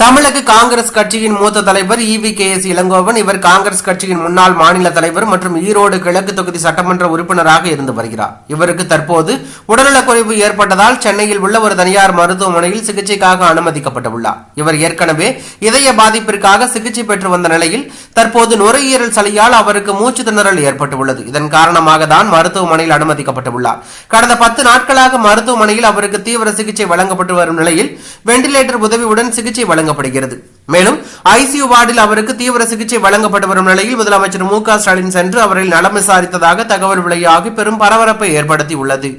தமிழக காங்கிரஸ் கட்சியின் மூத்த தலைவர் இவி கே எஸ் இளங்கோவன் இவர் காங்கிரஸ் கட்சியின் முன்னாள் மாநில தலைவர் மற்றும் ஈரோடு கிழக்கு தொகுதி சட்டமன்ற உறுப்பினராக இருந்து வருகிறார். இவருக்கு தற்போது உடல்நலக்குறைவு ஏற்பட்டதால் சென்னையில் உள்ள ஒரு தனியார் மருத்துவமனையில் சிகிச்சைக்காக அனுமதிக்கப்பட்டுள்ளார். இவர் ஏற்கனவே இதய பாதிப்பிற்காக சிகிச்சை பெற்று வந்த நிலையில் தற்போது நுரையீரல் சளியால் அவருக்கு மூச்சு திணறல் ஏற்பட்டுள்ளது. இதன் காரணமாக தான் மருத்துவமனையில் அனுமதிக்கப்பட்டுள்ளார். கடந்த பத்து நாட்களாக மருத்துவமனையில் அவருக்கு தீவிர சிகிச்சை வழங்கப்பட்டு வரும் நிலையில் வெண்டிலேட்டர் உதவியுடன் சிகிச்சை வழங்க வழங்கப்படுகிறது. மேலும் ஐசியு வார்டில் அவருக்கு தீவிர சிகிச்சை வழங்கப்பட்டு வரும் நிலையில் முதலமைச்சர் மு க ஸ்டாலின் சென்று அவரில் நலம் விசாரித்ததாக தகவல் வெளியாகி பெரும் பரபரப்பை ஏற்படுத்தி உள்ளது